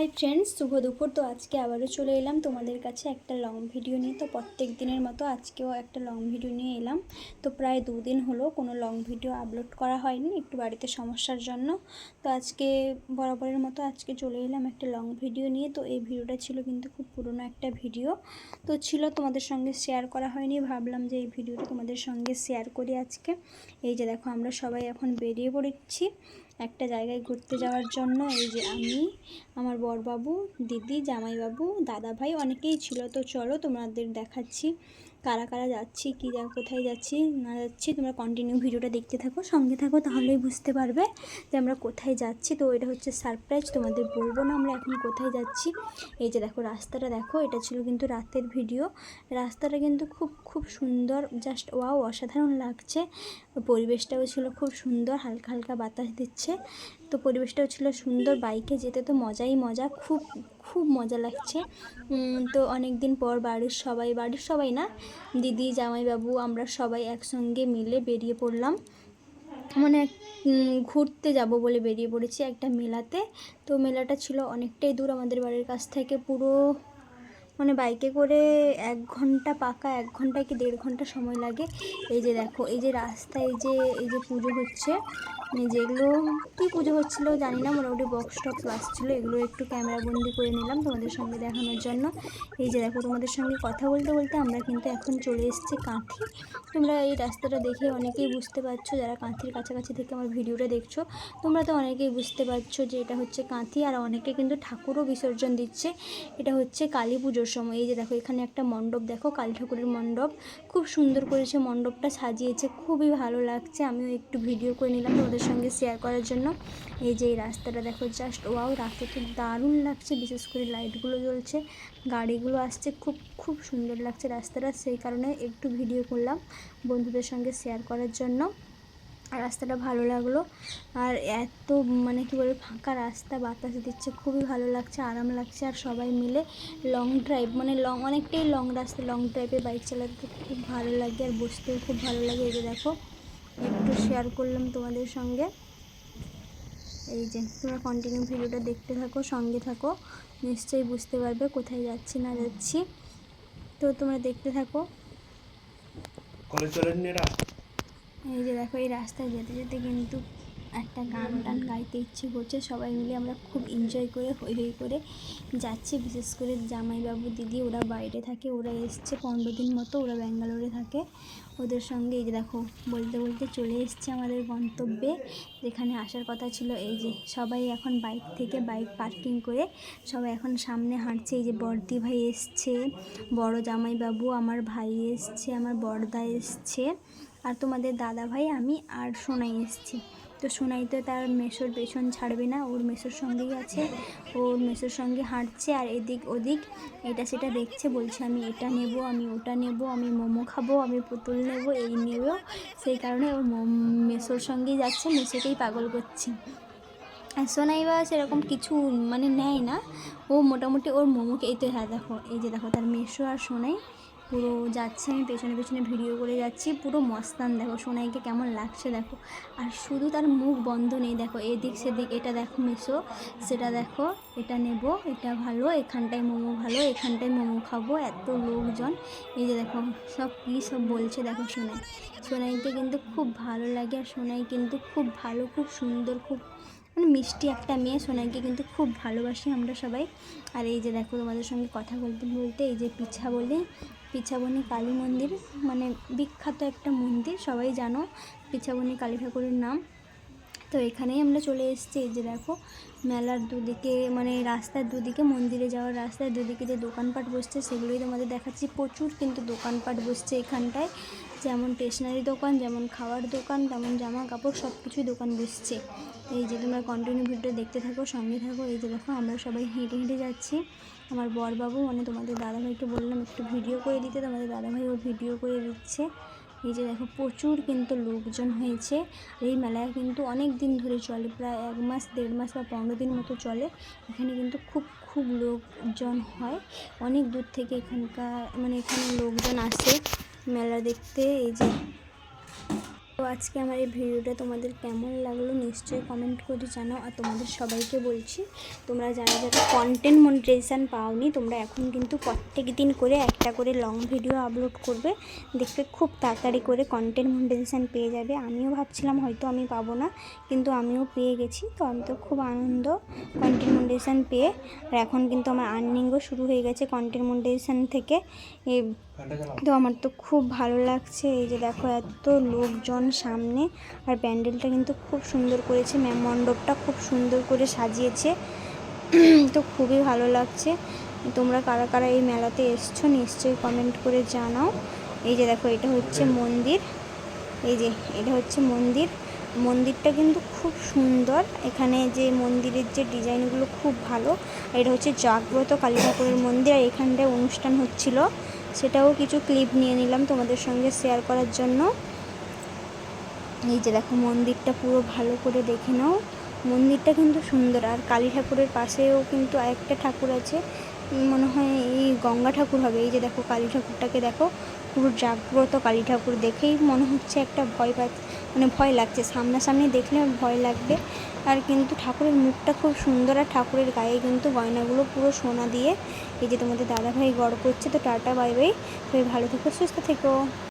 Hi friends শুভ দুপুর। তো আজকে আবারও চলে এলাম তোমাদের কাছে একটা লং ভিডিও নিয়ে। তো প্রত্যেক দিনের মতো আজকেও একটা লং ভিডিও নিয়ে এলাম। তো প্রায় দুদিন হলো কোনো লং ভিডিও আপলোড করা হয়নি, একটু বাড়িতে সমস্যার জন্য। তো আজকে বরাবরের মতো আজকে চলে এলাম একটা লং ভিডিও নিয়ে। তো এই ভিডিওটা ছিল কিন্তু খুব পুরনো একটা ভিডিও তো ছিল তোমাদের সঙ্গে শেয়ার করা হয়নি। ভাবলাম যে এই ভিডিওটা তোমাদের সঙ্গে শেয়ার করি আজকে। এই যে দেখো, আমরা সবাই এখন বেরিয়ে পড়েছি। একটা জায়গায় ঘুরতে যাওয়ার জন্য এই যে আমি, আমার বরবাবু, দিদি, জামাইবাবু দাদা ভাই অনেকেই ছিল। তো চলো তোমাদের দেখাচ্ছি। কারা কারা যাচ্ছি, কী যা, কোথায় যাচ্ছি, না যাচ্ছি, তোমরা কন্টিনিউ ভিডিওটা দেখতে থাকো, সঙ্গে থাকো, তাহলেই বুঝতে পারবে যে আমরা কোথায় যাচ্ছি। তো এটা হচ্ছে সারপ্রাইজ তোমাদের বলব না আমরা এখন কোথায় যাচ্ছি। এই যে দেখো, রাস্তাটা দেখো, এটা ছিল কিন্তু রাতের ভিডিও রাস্তাটা কিন্তু খুব খুব সুন্দর জাস্ট ওয়াও অসাধারণ লাগছে। পরিবেশটাও ছিল খুব সুন্দর, হালকা হালকা বাতাস দিচ্ছে। তো পরিবেশটাও ছিল সুন্দর, বাইকে যেতে তো মজাই মজা, খুব খুব মজা লাগছে। তো অনেক দিন পর বাড়ির সবাই বাড়ির সবাই না, দিদি, জামাইবাবু, আমরা সবাই একসঙ্গে মিলে বেরিয়ে পড়লাম। মানে ঘুরতে যাব বলে বেরিয়ে পড়েছি একটা মেলাতে। তো মেলাটা ছিল অনেকটাই দূর আমাদের বাড়ির কাছ থেকে, পুরো মানে বাইকে করে এক ঘণ্টা পাকা, এক ঘণ্টা কি দেড় ঘণ্টা সময় লাগে? এই যে দেখো, এই যে রাস্তায় এই যে এই যে পুজো হচ্ছে যেগুলো, কী পুজো হচ্ছিল জানি না, মোটামুটি বক্স টক্স আসছিল এগুলো একটু ক্যামেরা বন্দি করে নিলাম তোমাদের সঙ্গে দেখানোর জন্য। এই যে দেখো, তোমাদের সঙ্গে কথা বলতে বলতে আমরা কিন্তু এখন চলে এসেছি কাঁথি। তোমরা এই রাস্তাটা দেখে অনেকেই বুঝতে পারছ, যারা কাঁথির কাছাকাছি থেকে আমার ভিডিওটা দেখছ, তোমরা তো অনেকেই বুঝতে পারছ যে এটা হচ্ছে কাঁথি, আর অনেকে কিন্তু ঠাকুরও বিসর্জন দিচ্ছে। এটা হচ্ছে কালী পুজোর সময়। এই যে দেখো, এখানে একটা মণ্ডপ, দেখো কালী ঠাকুরের মণ্ডপ। খুব সুন্দর করেছে মণ্ডপটা, সাজিয়েছে, খুবই ভালো লাগছে। আমিও একটু ভিডিও করে নিলাম তোমাদের সঙ্গে শেয়ার করার জন্য। এই যে এই রাস্তাটা দেখো জাস্ট ওয়াও রাতে তো দারুণ লাগছে, বিশেষ করে লাইটগুলো জ্বলছে, গাড়িগুলো আসছে, খুব খুব সুন্দর লাগছে রাস্তাটা। সেই কারণে একটু ভিডিও করলাম বন্ধুদের সঙ্গে শেয়ার করার জন্য। রাস্তাটা ভালো লাগল। আর এত মানে কী বলব, ফাঁকা রাস্তা, বাতাস দিচ্ছে, খুবই ভালো লাগছে, আরাম লাগছে, আর সবাই মিলে লং ড্রাইভ মানে লং অনেকটাই লং রাস্তা লং ড্রাইভে বাইক চালাতে খুব ভালো লাগে আর বসতেও খুব ভালো লাগে। এই যে দেখো, একটু শেয়ার করলাম তোমাদের সঙ্গে। এই যে, তোমরা কন্টিনিউ ভিডিওটা দেখতে থাকো, সঙ্গে থাকো, নিশ্চয়ই বুঝতে পারবে কোথায় যাচ্ছি, না যাচ্ছি। তো তোমরা দেখতে থাকো। এই যে দেখো, এই রাস্তায় যেতে যেতে কিন্তু একটা গান টান গাইতে ইচ্ছে করছে। সবাই মিলে আমরা খুব এনজয় করে হই হই করে যাচ্ছি। বিশেষ করে জামাইবাবু দিদি, ওরা বাইরে থাকে, ওরা এসছে পনেরো দিন মতো, ওরা ব্যাঙ্গালোরে থাকে। ওদের সঙ্গে এই যে দেখো, বলতে বলতে চলে এসছে আমাদের গন্তব্যে। যেখানে আসার কথা ছিল এই যে, সবাই এখন বাইক থেকে বাইক পার্কিং করে সবাই এখন সামনে হাঁটছে। এই যে বর্দি ভাই এসছে, বড় জামাইবাবু, আমার ভাই এসছে, আমার বড়দা এসছে। আর তোমাদের দাদা ভাই আমি আর সোনাই এসছি। তো সোনাই তো তার মেসোর পেছন ছাড়বে না, ওর মেসোর সঙ্গেই আছে, ওর মেসোর সঙ্গে হাঁটছে আর এদিক ওদিক এটা সেটা দেখছে, বলছে আমি এটা নেব, আমি ওটা নেব, আমি মোমো খাব, আমি পুতুল নেব, এই নেব, সেই কারণে ওর মেসোর সঙ্গেই যাচ্ছে, মেসোকেই পাগল করছে। আর সোনাই বা সেরকম কিছু মানে নেয় না, ও মোটামুটি ওর মোমোকে, এই তো হ্যাঁ দেখো, এই যে দেখো তার মেসো আর সোনাই। পুরো যাচ্ছে, আমি পেছনে পেছনে ভিডিও করে যাচ্ছি, পুরো মস্তান দেখো, সোনাইকে কেমন লাগছে দেখো। আর শুধু তার মুখ বন্ধ নেই, দেখো, এদিক সেদিক, এটা দেখো মেশো, সেটা দেখো, এটা নেব, এটা ভালো, এখানটায় মোমো ভালো, এখানটায় মোমো খাব, এত লোকজন। এই যে দেখো, সব কী সব বলছে দেখো সোনাই। সোনাইকে কিন্তু খুব ভালো লাগে, আর সোনাই কিন্তু খুব ভালো, খুব সুন্দর, খুব মানে মিষ্টি একটা মেয়ে। সোনাইকে কিন্তু খুব ভালোবাসি আমরা সবাই। আর এই যে দেখো, তোমাদের সঙ্গে কথা বলতে বলতে, এই যে পিছা বলে পিছাবনি কালী মন্দির মানে বিখ্যাত একটা মন্দির সবাই জানো পিছাবনি কালী ঠাকুরের নাম। তো এখানেই আমরা চলে এসেছি। এই যে দেখো, মেলার দুদিকে মানে রাস্তার দুদিকে, মন্দিরে যাওয়ার রাস্তার দুদিকে যে দোকানপাট বসছে, সেগুলোই তোমাদের দেখাচ্ছি। প্রচুর কিন্তু দোকানপাট বসছে এখানটায়। যেমন স্টেশনারি দোকান, যেমন খাওয়ার দোকান, তেমন জামা কাপড় সব কিছুই দোকান বসছে। এই যে তোমরা কন্টিনিউ ভিডিও দেখতে থাকো, সঙ্গে থাকো। এই যে দেখো, আমরা সবাই হেঁটে হেঁটে যাচ্ছি। আমার বরবাবু মানে তোমাদের দাদাভাইকে বললাম একটু ভিডিও করে দিতে। তোমাদের দাদাভাইও ভিডিও করে দিচ্ছে। এই যে দেখো, প্রচুর কিন্তু লোকজন হয়েছে। এই মেলায় কিন্তু অনেক দিন ধরে চলে, প্রায় এক মাস, দেড় মাস বা পনেরো দিন মতো চলে। এখানে কিন্তু খুব খুব লোকজন হয়। অনেক দূর থেকে এখানকার মানে এখানে লোকজন আসে মেলা দেখতে। এই যে তো আজকে আমার এই ভিডিওটা তোমাদের কেমন লাগল নিশ্চয়ই কমেন্ট করে জানাও। আর তোমাদের সবাইকে বলছি, তোমরা যারা যারা কন্টেন্ট মনিটাইজেশান পাওনি, তোমরা এখন কিন্তু প্রত্যেক দিন করে একটা করে লং ভিডিও আপলোড করবে। দেখবে খুব তাড়াতাড়ি করে কন্টেন্ট মনিটাইজেশান পেয়ে যাবে। আমিও ভাবছিলাম হয়তো আমি পাবো না, কিন্তু আমিও পেয়ে গেছি। তো আমি তো খুব আনন্দ কন্টেন্ট মনিটাইজেশান পেয়ে। আর এখন কিন্তু আমার আর্নিংও শুরু হয়ে গেছে কন্টেন্ট মনিটাইজেশান থেকে। তো আমার তো খুব ভালো লাগছে, এই যে দেখো এত লোকজন সামনে, আর প্যান্ডেলটা কিন্তু খুব সুন্দর করেছে, ম্যাম মণ্ডপটা খুব সুন্দর করে সাজিয়েছে, তো খুবই ভালো লাগছে। তোমরা কারা কারা এই মেলাতে এসছো, নিশ্চয়ই কমেন্ট করে জানাও। এই যে দেখো, এটা হচ্ছে মন্দির, এই যে এটা হচ্ছে মন্দির। মন্দিরটা কিন্তু খুব সুন্দর, এখানে যে মন্দিরের যে ডিজাইনগুলো খুব ভালো এটা হচ্ছে জাগ্রত কালী ঠাকুরের মন্দির, আর এখানটায় অনুষ্ঠান হচ্ছিল। সেটাও কিছু ক্লিপ নিয়ে নিলাম তোমাদের সঙ্গে শেয়ার করার জন্য। এই যে দেখো, মন্দিরটা পুরো ভালো করে দেখে নাও। মন্দিরটা কিন্তু সুন্দর, আর কালী ঠাকুরের পাশেও কিন্তু আরেকটা ঠাকুর আছে। মনে হয় এই গঙ্গা ঠাকুর হবে। এই যে দেখো, কালী ঠাকুরটাকে দেখো, পুরো জাগ্রত কালী ঠাকুর দেখেই মনে হচ্ছে একটা ভয় পা মানে ভয় লাগছে। সামনাসামনি দেখলে ভয় লাগবে। আর কিন্তু ঠাকুরের মুখটা খুব সুন্দর আর ঠাকুরের গায়ে কিন্তু গয়নাগুলো পুরো সোনা দিয়ে এই যে তোমাদের দাদাভাই গড় করছে। তো টাটা, বাই বাই। তুমি ভালো থেকো, সুস্থ থেকো।